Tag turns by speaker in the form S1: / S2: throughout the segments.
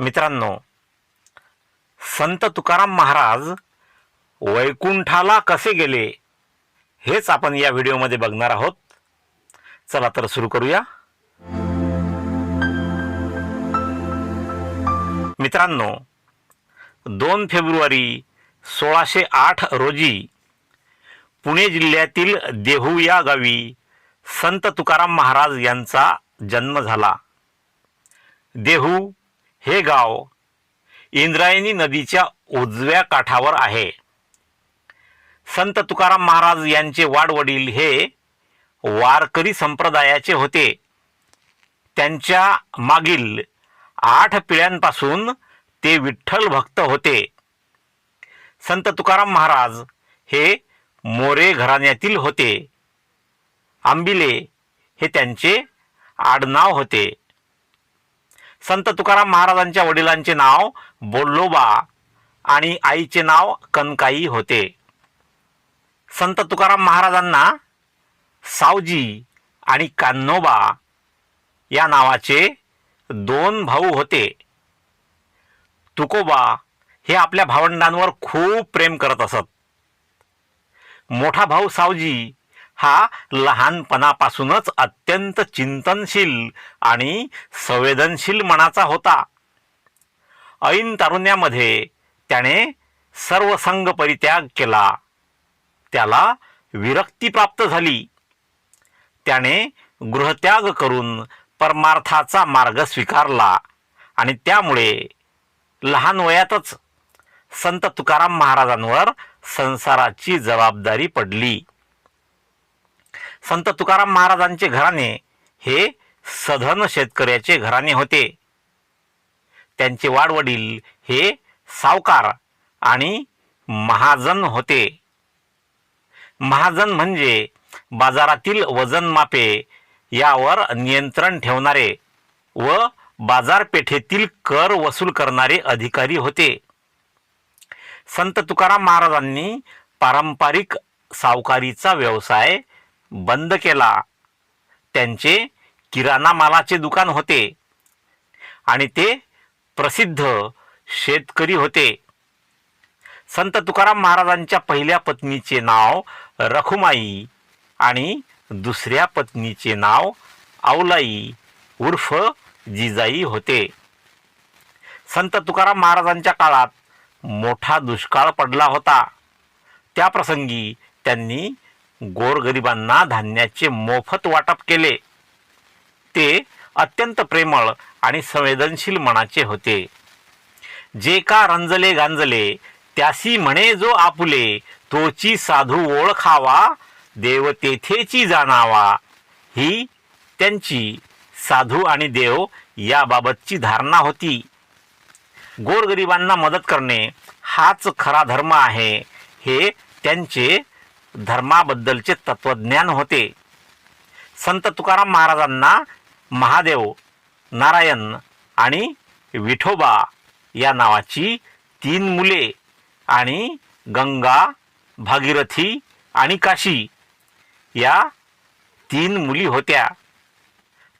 S1: मित्रांनो संत तुकाराम महाराज वैकुंठाला कसे गेले हेच आपण या व्हिडिओमध्ये बघणार आहोत. चला तर सुरू करूया. मित्रांनो दोन फेब्रुवारी सोळाशे आठ रोजी पुणे जिल्ह्यातील देहू या गावी संत तुकाराम महाराज यांचा जन्म झाला. देहू हे गाव इंद्रायणी नदीच्या उजव्या काठावर आहे. संत तुकाराम महाराज यांचे वाडवडील हे वारकरी संप्रदायाचे होते. त्यांच्या मागील आठ पिढ्यांपासून ते विठ्ठल भक्त होते. संत तुकाराम महाराज हे मोरे घराण्यातील होते. आंबिले हे त्यांचे आडनाव होते. संत तुकाराम महाराजांच्या वडिलांचे नाव बोल्लोबा आणि आईचे नाव कनकाई होते. संत तुकाराम महाराजांना सावजी आणि कान्होबा या नावाचे दोन भाऊ होते. तुकोबा हे आपल्या भावंडांवर खूप प्रेम करत असत. मोठा भाऊ सावजी हा लहानपणापासूनच अत्यंत चिंतनशील आणि संवेदनशील मनाचा होता. ऐन तारुण्यामध्ये त्याने सर्व संघ परित्याग केला. त्याला विरक्ती प्राप्त झाली. त्याने गृहत्याग करून परमार्थाचा मार्ग स्वीकारला आणि त्यामुळे लहान वयातच संत तुकाराम महाराजांवर संसाराची जबाबदारी पडली. संत तुकाराम महाराजांचे घराणे हे सधन शेतकऱ्याचे घराणे होते. त्यांचे वाडवडील हे सावकार आणि महाजन होते. महाजन म्हणजे बाजारातील वजन मापे यावर नियंत्रण ठेवणारे व बाजारपेठेतील कर वसूल करणारे अधिकारी होते. संत तुकाराम महाराजांनी पारंपरिक सावकारीचा व्यवसाय बंद केला. त्यांचे किराणा मालाचे दुकान होते. आणि ते प्रसिद्ध शेतकरी होते. संत तुकाराम महाराजांच्या पहिल्या पत्नीचे नाव रखुमाई आणि दुसऱ्या पत्नीचे नाव औलाई उर्फ जिजाई होते. संत तुकाराम महाराजांच्या काळात मोठा दुष्काळ पडला होता. त्या प्रसंगी त्यांनी गोरगरिबांना धान्याचे मोफत वाटप केले. ते अत्यंत प्रेमळ आणि संवेदनशील मनाचे होते. जे का रंजले गांजले त्यासी म्हणे जो आपुले तोची साधू ओळखावा देव तेथेची जाणावा. ही त्यांची साधू आणि देव याबाबतची धारणा होती. गोरगरिबांना मदत करणे हाच खरा धर्म आहे. हे त्यांचे धर्माबद्दलचे तत्वज्ञान होते. संत तुकाराम महाराजांना महादेव नारायण आणि विठोबा या नावाची तीन मुले आणि गंगा भागीरथी आणि काशी या तीन मुली होत्या.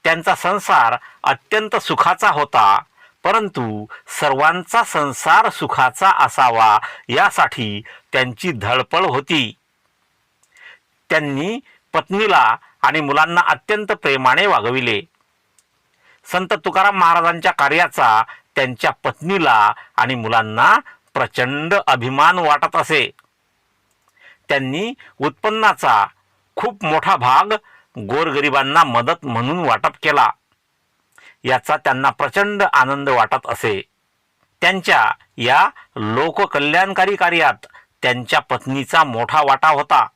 S1: त्यांचा संसार अत्यंत सुखाचा होता परंतु सर्वांचा संसार सुखाचा असावा यासाठी त्यांची धडपड होती. त्यांनी पत्नीला आणि मुलांना अत्यंत प्रेमाने वागविले. संत तुकाराम महाराजांच्या कार्याचा त्यांच्या पत्नीला आणि मुलांना प्रचंड अभिमान वाटत असे. त्यांनी उत्पन्नाचा खूप मोठा भाग गोरगरिबांना मदत म्हणून वाटप केला. याचा त्यांना प्रचंड आनंद वाटत असे. त्यांच्या या लोककल्याणकारी कार्यात त्यांच्या पत्नीचा मोठा वाटा होता.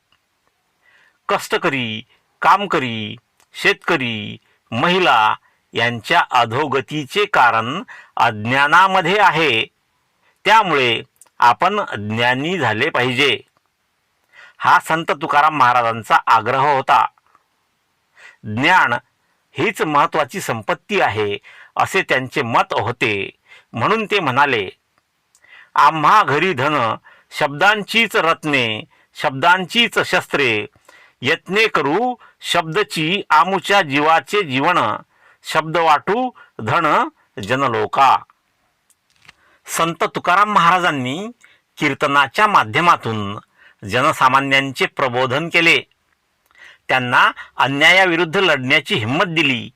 S1: कष्टकरी कामकरी शेतकरी महिला यांच्या अधोगतीचे कारण अज्ञानामध्ये आहे. त्यामुळे आपण ज्ञानी झाले पाहिजे. हा संत तुकाराम महाराजांचा आग्रह होता. ज्ञान हीच महत्त्वाची संपत्ती आहे असे त्यांचे मत होते. म्हणून ते म्हणाले आम्हा घरी धन शब्दांचीच रत्ने शब्दांचीच शस्त्रे यत्ने करू शब्दची आमुच्या जीवाचे जीवन शब्द वाटू धन जनलोका. संत तुकाराम महाराजांनी कीर्तनाच्या माध्यमातून जनसामान्यांचे प्रबोधन केले. त्यांना अन्यायाविरुद्ध लढण्याची हिंमत दिली.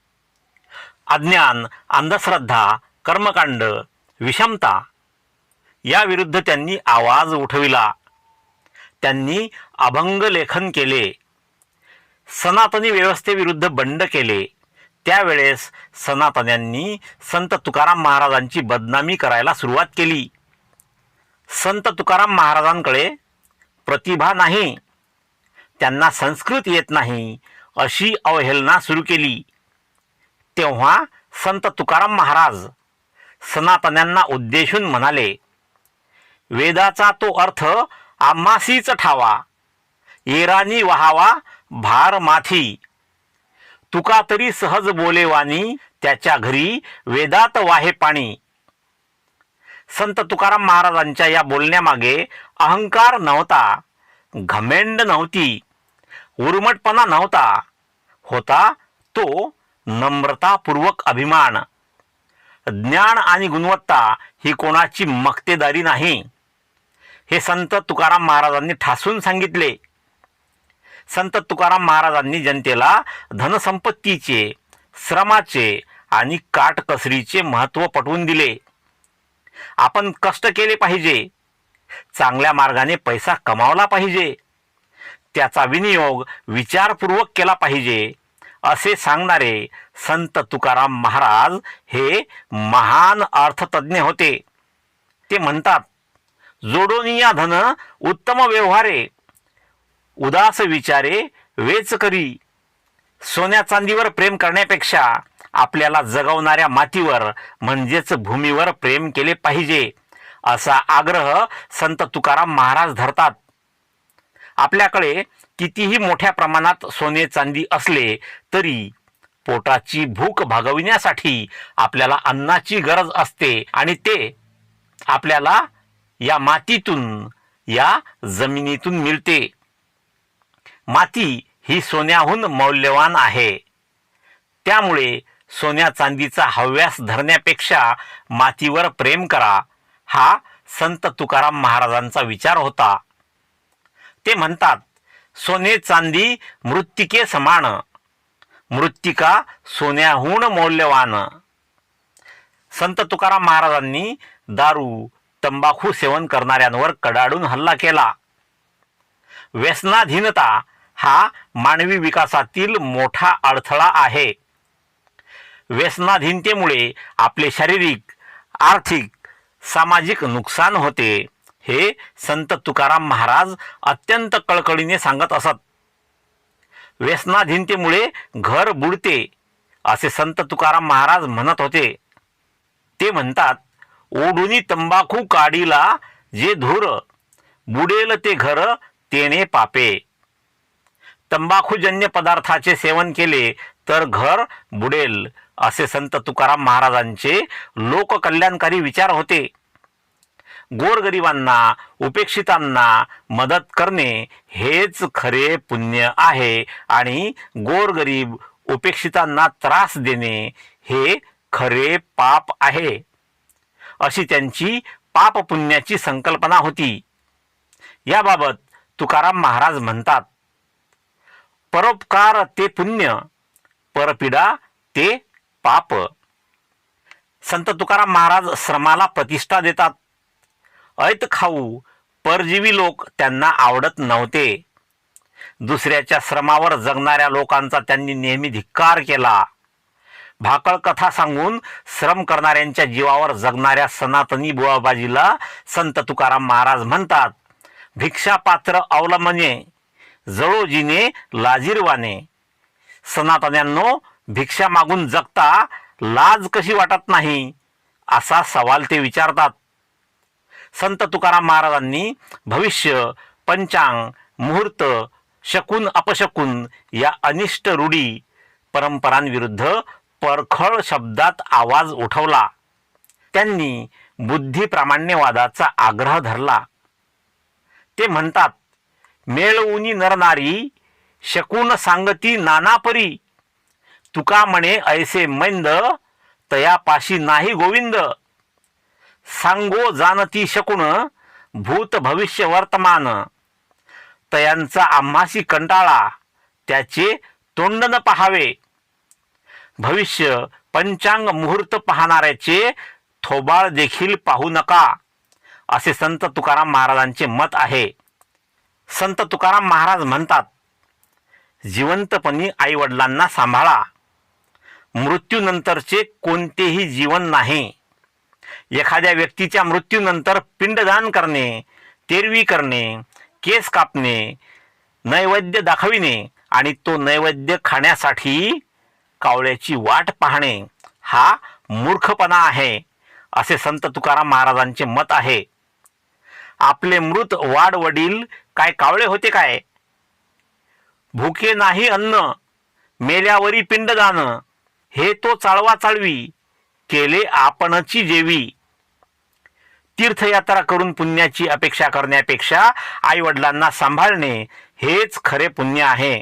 S1: अज्ञान अंधश्रद्धा कर्मकांड विषमता याविरुद्ध त्यांनी आवाज उठविला. त्यांनी अभंग लेखन केले. सनातनी व्यवस्थेविरुद्ध बंड केले. त्यावेळेस सनातन्यांनी संत तुकाराम महाराजांची बदनामी करायला सुरुवात केली. संत तुकाराम महाराजांकडे प्रतिभा नाही. त्यांना संस्कृत येत नाही अशी अवहेलना सुरू केली. तेव्हा संत तुकाराम महाराज सनातन्यांना उद्देशून म्हणाले वेदाचा तो अर्थ आम्हासीच ठावा. येरानी व्हावा भार माथी. तुका तरी सहज बोलेवानी त्याच्या घरी वेदात वाहे पाणी. संत तुकाराम महाराजांच्या या बोलण्यामागे अहंकार नव्हता घमेंड नव्हती उर्मटपणा नव्हता होता तो नम्रतापूर्वक अभिमान. ज्ञान आणि गुणवत्ता ही कोणाची मक्तेदारी नाही. हे संत तुकाराम महाराजांनी ठासून सांगितले. संत तुकाराम महाराजांनी जनतेला धनसंपत्तीचे श्रमाचे आणि काटकसरीचे महत्त्व पटवून दिले. आपण कष्ट केले पाहिजे. चांगल्या मार्गाने पैसा कमावला पाहिजे. त्याचा विनियोग विचारपूर्वक केला पाहिजे असे सांगणारे संत तुकाराम महाराज हे महान अर्थतज्ञ होते. ते म्हणतात जोडोनिया धन उत्तम व्यवहारे उदास विचारे वेच करी. सोन्या चांदीवर प्रेम करण्यापेक्षा आपल्याला जगवणाऱ्या मातीवर म्हणजेच भूमीवर प्रेम केले पाहिजे असा आग्रह संत तुकाराम महाराज धरतात. आपल्याकडे कितीही मोठ्या प्रमाणात सोने चांदी असले तरी पोटाची भूक भागविण्यासाठी आपल्याला अन्नाची गरज असते आणि ते आपल्याला या मातीतून या जमिनीतून मिळते. माती ही सोन्याहून मौल्यवान आहे. त्यामुळे सोन्या चांदीचा हव्यास धरण्यापेक्षा मातीवर प्रेम करा हा संत तुकाराम महाराजांचा विचार होता. ते म्हणतात सोने चांदी मृत्तिके समान मृत्तिका सोन्याहून मौल्यवान. संत तुकाराम महाराजांनी दारू तंबाखू सेवन करणाऱ्यांवर कडाडून हल्ला केला. व्यसनाधीनता हा मानवी विकासातील मोठा अडथळा आहे. व्यसनाधीनतेमुळे आपले शारीरिक आर्थिक सामाजिक नुकसान होते हे संत तुकाराम महाराज अत्यंत कळकळीने सांगत असत. व्यसनाधीनतेमुळे घर बुडते असे संत तुकाराम महाराज म्हणत होते. ते म्हणतात ओढुनी तंबाखू काडीला जे धूर बुडेल ते घर तेने पापे. तंबाखूजन्य पदार्थाचे सेवन केले तर घर बुडेल असे संत तुकाराम महाराजांचे लोककल्याणकारी विचार होते. गोरगरिबांना उपेक्षितांना मदत करणे हेच खरे पुण्य आहे आणि गोरगरीब उपेक्षितांना त्रास देणे हे खरे पाप आहे. अशी त्यांची पाप पुण्याची संकल्पना होती. याबाबत तुकाराम महाराज म्हणतात परोपकार ते पुण्य परपीडा ते पाप. संत तुकाराम महाराज श्रमाला प्रतिष्ठा देतात. ऐत खाऊ परजीवी लोक त्यांना आवडत नव्हते. दुसऱ्याच्या श्रमावर जगणाऱ्या लोकांचा त्यांनी नेहमी धिक्कार केला. भाकळ कथा सांगून श्रम करणाऱ्यांच्या जीवावर जगणाऱ्या सनातनी बुवाबाजीला संत तुकाराम महाराज म्हणतात भिक्षापात्र अवलंबने जळोजीने लाजीरवाने सनातन्यांनो भिक्षा मागून जगता लाज कशी वाटत नाही असा सवाल ते विचारतात. संत तुकाराम महाराजांनी भविष्य पंचांग मुहूर्त शकून अपशकून या अनिष्ट रूढी परंपरांविरुद्ध परखळ शब्दात आवाज उठवला. त्यांनी बुद्धिप्रामाण्यवादाचा आग्रह धरला. ते म्हणतात मेळवुनी नरनारी शकून सांगती नानापरी. तुका म्हणे ऐसे मैंद तयापाशी नाही गोविंद. सांगो जाणती शकून भूत भविष्य वर्तमान. तयांचा आम्हाशी कंटाळा त्याचे तोंड न पहावे. भविष्य पंचांग मुहूर्त पाहणाऱ्याचे थोबाळ देखील पाहू नका असे संत तुकाराम महाराजांचे मत आहे. संत तुकाराम महाराज म्हणतात जिवंतपणी आईवडिलांना सांभाळा. मृत्यूनंतरचे कोणतेही जीवन नाही. एखाद्या व्यक्तीच्या मृत्यूनंतर पिंडदान करणे तेरवी करणे केस कापणे नैवेद्य दाखविणे आणि तो नैवेद्य खाण्यासाठी कावळ्याची वाट पाहणे हा मूर्खपणा आहे असे संत तुकाराम महाराजांचे मत आहे. आपले मृत वाडवडील काय कावळे होते काय? भुके नाही अन्न मेल्यावरी पिंडदान हे तो चाळवा चाळवी केले आपणची जेवी. तीर्थयात्रा करून पुण्याची अपेक्षा करण्यापेक्षा आईवडिलांना सांभाळणे हेच खरे पुण्य आहे.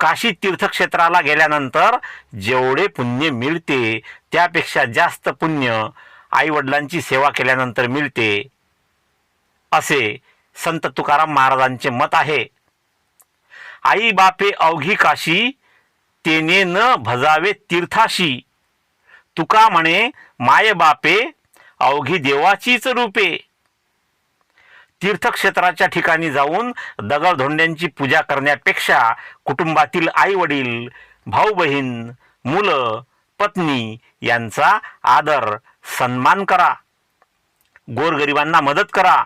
S1: काशी तीर्थक्षेत्राला गेल्यानंतर जेवढे पुण्य मिळते त्यापेक्षा जास्त पुण्य आईवडिलांची सेवा केल्यानंतर मिळते. असे संत तुकाराम महाराजांचे मत आहे. आई बापे अवघी काशी तेने न भजावे तीर्थाशी. तुका म्हणे माय बापे अवघी देवाचीच रूपे. तीर्थक्षेत्राच्या ठिकाणी जाऊन दगडधोंड्यांची पूजा करण्यापेक्षा कुटुंबातील आई वडील भाऊ बहीण मुलं पत्नी यांचा आदर सन्मान करा. गोरगरिबांना मदत करा.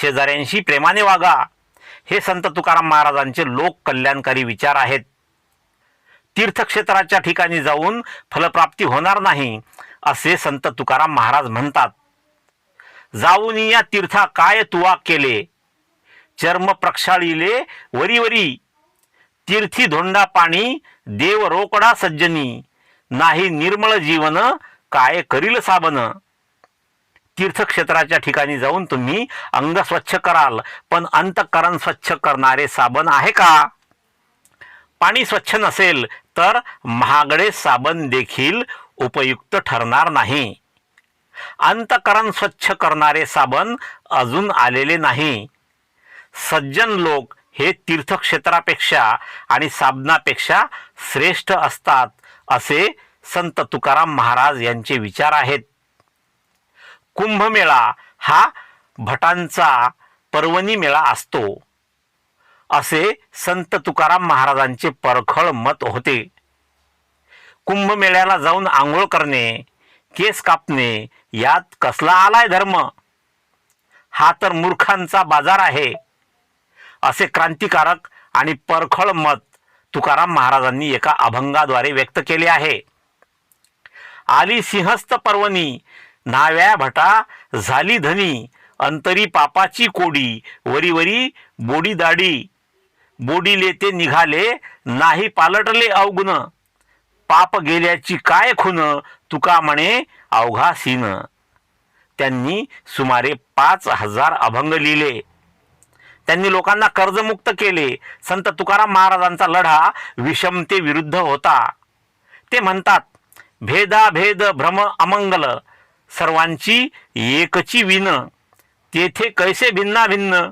S1: शेजाऱ्यांशी प्रेमाने वागा. हे संत तुकाराम महाराजांचे लोक कल्याणकारी विचार आहेत. तीर्थक्षेत्राच्या ठिकाणी जाऊन फलप्राप्ती होणार नाही असे संत तुकाराम महाराज म्हणतात. जाऊन या तीर्था काय तुवा केले? चर्म प्रक्षाळीले वरी वरी. तीर्थी धोंडा पाणी देव रोकडा सज्जनी. नाही निर्मळ जीवन काय करील साबन तीर्थक्षेत्राच्या ठिकाणी जाऊन तुम्ही अंग स्वच्छ कराल. पण अंतकरण स्वच्छ करणारे साबण आहे का? पाणी स्वच्छ नसेल तर महागडे साबण देखील उपयुक्त ठरणार नाही. अंतकरण स्वच्छ करणारे साबण अजून आलेले नाही. सज्जन लोक हे तीर्थक्षेत्रापेक्षा आणि साबणापेक्षा श्रेष्ठ असतात असे संत तुकाराम महाराज यांचे विचार आहेत. कुंभमेळा हा भटांचा पर्वणी मेळा असतो. असे संत तुकाराम महाराजांचे परखळ मत होते. कुंभमेळ्याला जाऊन आंघोळ करणे केस कापणे यात कसला आलाय धर्म? हा तर मूर्खांचा बाजार आहे. असे क्रांतिकारक आणि परखळ मत तुकाराम महाराजांनी एका अभंगाद्वारे व्यक्त केले आहे. आली सिंहस्थ पर्वणी नाव्या भटा झाली धनी अंतरी पापाची कोडी वरी वरी बोडी दाडी. बोडीले ते निघाले नाही पालटले अवगुण. पाप गेल्याची काय खुन तुका म्हणे अवघा सीन. त्यांनी सुमारे पाच हजार अभंग लिहिले. त्यांनी लोकांना कर्जमुक्त केले. संत तुकाराम महाराजांचा लढा विषमते विरुद्ध होता. ते म्हणतात भेदाभेद भ्रम अमंगल सर्वांची एकची विन तेथे कैसे भिन्ना भिन्न?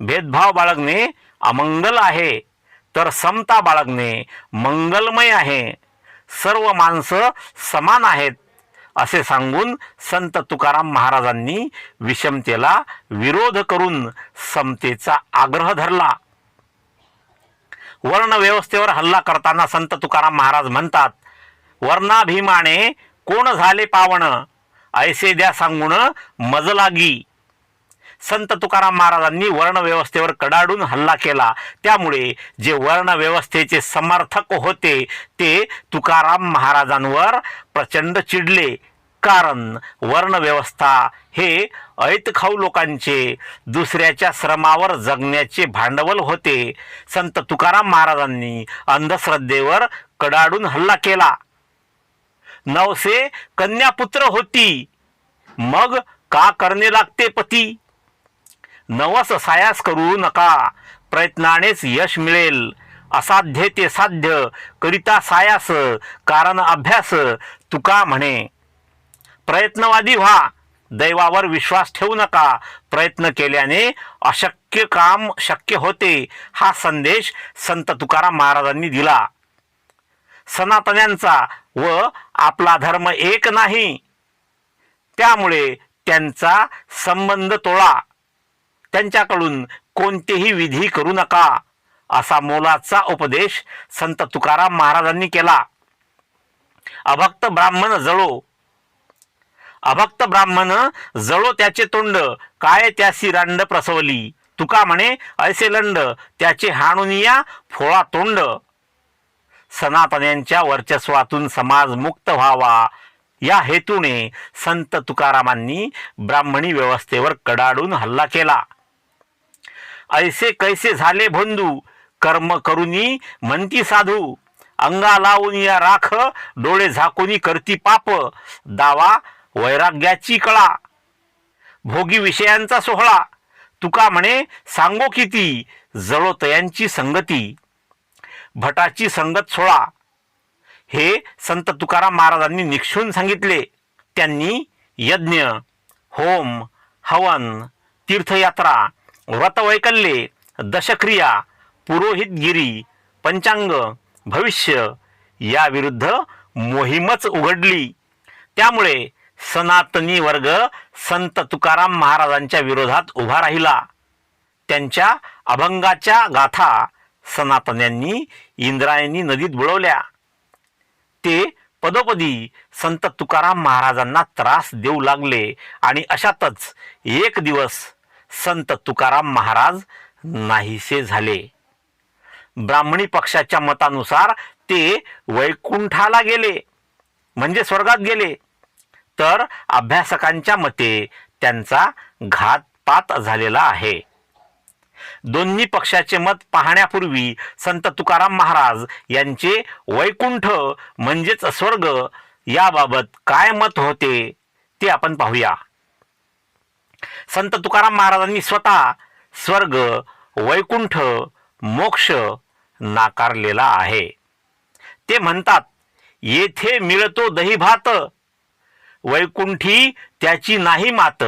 S1: भेदभाव बाळगणे अमंगल आहे तर समता बाळगणे मंगलमय आहे. सर्व माणसं समान आहेत असे सांगून संत तुकाराम महाराजांनी विषमतेला विरोध करून समतेचा आग्रह धरला. वर्ण व्यवस्थेवर हल्ला करताना संत तुकाराम महाराज म्हणतात वर्णाभिमाने कोण झाले पावण ऐसे द्या सांगून मज लागी संत तुकाराम महाराजांनी वर्णव्यवस्थेवर कडाडून हल्ला केला. त्यामुळे जे वर्णव्यवस्थेचे समर्थक होते ते तुकाराम महाराजांवर प्रचंड चिडले. कारण वर्ण व्यवस्था हे ऐतखाऊ लोकांचे दुसऱ्याच्या श्रमावर जगण्याचे भांडवल होते. संत तुकाराम महाराजांनी अंधश्रद्धेवर कडाडून हल्ला केला. नवसे कन्यापुत्र होती. मग का करणे लागते पती? नवस सायास करू नका. प्रयत्नानेच यश मिळेल. असाध्य ते साध्य करिता सायास कारण अभ्यास तुका म्हणे. प्रयत्नवादी व्हा. दैवावर विश्वास ठेवू नका. प्रयत्न केल्याने अशक्य काम शक्य होते. हा संदेश संत तुकाराम महाराजांनी दिला. सनातन्यांचा व आपला धर्म एक नाही. त्यामुळे त्यांचा संबंध तोळा त्यांच्याकडून कोणतेही विधी करू नका असा मोलाचा उपदेश संत तुकाराम महाराजांनी केला. अभक्त ब्राह्मण जळो. अभक्त ब्राह्मण जळो त्याचे तोंड काय त्यासी रांड प्रसवली? तुका म्हणे ऐसे लंड त्याचे हाणुनिया फोळा तोंड. सनातन्यांच्या वर्चस्वातून समाज मुक्त व्हावा. या हेतूने संत तुकारामांनी ब्राह्मणी व्यवस्थेवर कडाडून हल्ला केला. ऐसे कैसे झाले भोंदू? कर्म करुनी म्हणती साधू. अंगा लावून या राख डोळे झाकूनी करती पाप. दावा वैराग्याची कळा. भोगी विषयांचा सोहळा. तुका म्हणे सांगो किती? जळोतयांची संगती. भटाची संगत सोळा हे संत तुकाराम महाराजांनी निक्षून सांगितले. त्यांनी यज्ञ होम हवन तीर्थयात्रा व्रतवैकल्ये दशक्रिया पुरोहितगिरी पंचांग भविष्य याविरुद्ध मोहीमच उघडली. त्यामुळे सनातनी वर्ग संत तुकाराम महाराजांच्या विरोधात उभा राहिला. त्यांच्या अभंगाच्या गाथा सनातन्यांनी इंद्रायणी नदीत बुडवल्या. ते पदोपदी संत तुकाराम महाराजांना त्रास देऊ लागले आणि अशातच एक दिवस संत तुकाराम महाराज नाहीसे झाले. ब्राह्मणी पक्षाच्या मतानुसार ते वैकुंठाला गेले म्हणजे स्वर्गात गेले. तर अभ्यासकांच्या मते त्यांचा घातपात झालेला आहे. दोन्ही पक्षाचे मत पाहण्यापूर्वी संत तुकाराम महाराज यांचे वैकुंठ म्हणजेच स्वर्ग याबाबत काय मत होते ते आपण पाहूया. संत तुकाराम महाराजांनी स्वतः स्वर्ग वैकुंठ मोक्ष नाकारलेला आहे. ते म्हणतात येथे मिळतो दही भात वैकुंठी त्याची नाही मात.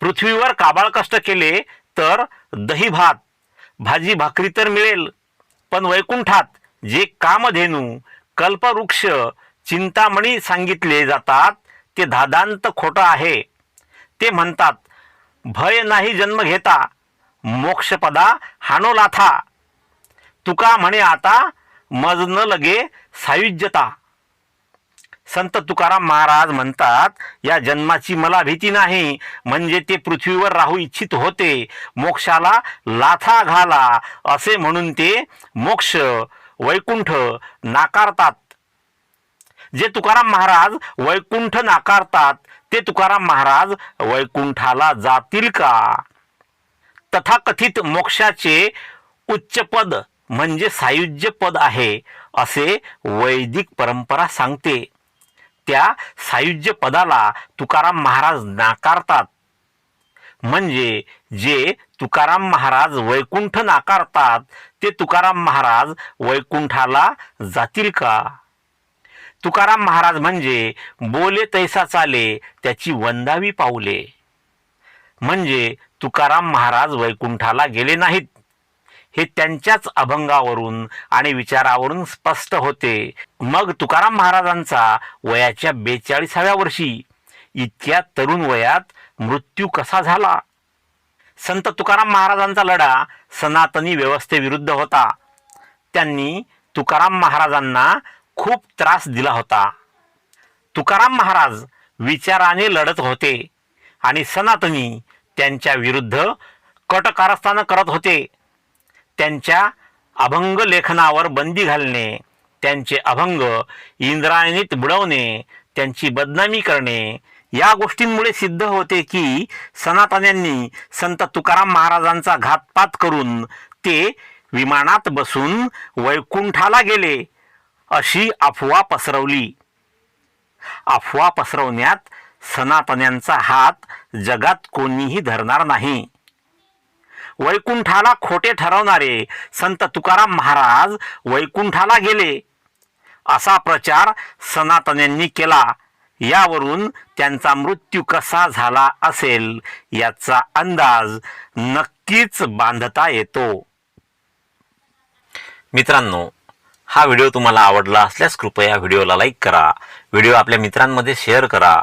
S1: पृथ्वीवर काबाळ कष्ट केले तर दही भात. भाजी भाकरी तर मिळेल पण वैकुंठात जे कामधेनू कल्पवृक्ष चिंतामणी सांगितले जातात ते धादांत खोटं आहे. ते म्हणतात भय नाही जन्म घेता मोक्षपदा हानोलाथा तुका म्हणे आता मज न लगे सायुज्यता. संत तुकाराम महाराज म्हणतात या जन्माची मला भीती नाही. म्हणजे ते पृथ्वीवर राहू इच्छित होते. मोक्षाला लाथा घाला. असे म्हणून ते मोक्ष वैकुंठ नाकारतात. जे तुकाराम महाराज वैकुंठ नाकारतात ते तुकाराम महाराज वैकुंठाला जातील का? तथाकथित मोक्षाचे उच्चपद म्हणजे सायुज्य पद आहे असे वैदिक परंपरा सांगते. त्या सायुज्य पदाला तुकाराम महाराज नाकारतात. म्हणजे जे तुकाराम महाराज वैकुंठ नाकारतात ते तुकाराम महाराज वैकुंठाला जातील का? तुकाराम महाराज म्हणजे बोले तैसा चाले त्याची वंदावी पाऊले. म्हणजे तुकाराम महाराज वैकुंठाला गेले नाहीत. हे त्यांच्याच अभंगावरून आणि विचारावरून स्पष्ट होते. मग तुकाराम महाराजांचा वयाच्या बेचाळीसाव्या वर्षी इतक्या तरुण वयात मृत्यू कसा झाला? संत तुकाराम महाराजांचा लढा सनातनी व्यवस्थेविरुद्ध होता. त्यांनी तुकाराम महाराजांना खूप त्रास दिला होता. तुकाराम महाराज विचाराने लढत होते आणि सनातनी त्यांच्या विरुद्ध कटकारस्थानं करत होते. त्यांच्या अभंग लेखनावर बंदी घालणे त्यांचे अभंग इंद्रायणीत बुडवणे त्यांची बदनामी करणे या गोष्टींमुळे सिद्ध होते की सनातन्यांनी संत तुकाराम महाराजांचा घातपात करून ते विमानात बसून वैकुंठाला गेले अशी अफवा पसरवली. अफवा पसरवण्यात सनातन्यांचा हात जगात कोणीही धरणार नाही. वैकुंठाला खोटे ठरवणारे संत तुकाराम महाराज वैकुंठाला गेले. असा प्रचार सनातन्यांनी केला. यावरून त्यांचा मृत्यू कसा झाला असेल याचा अंदाज नक्कीच बांधता येतो. मित्रांनो हा व्हिडिओ तुम्हाला आवडला असल्यास कृपया व्हिडिओला लाईक करा. व्हिडिओ आपल्या मित्रांमध्ये शेअर करा.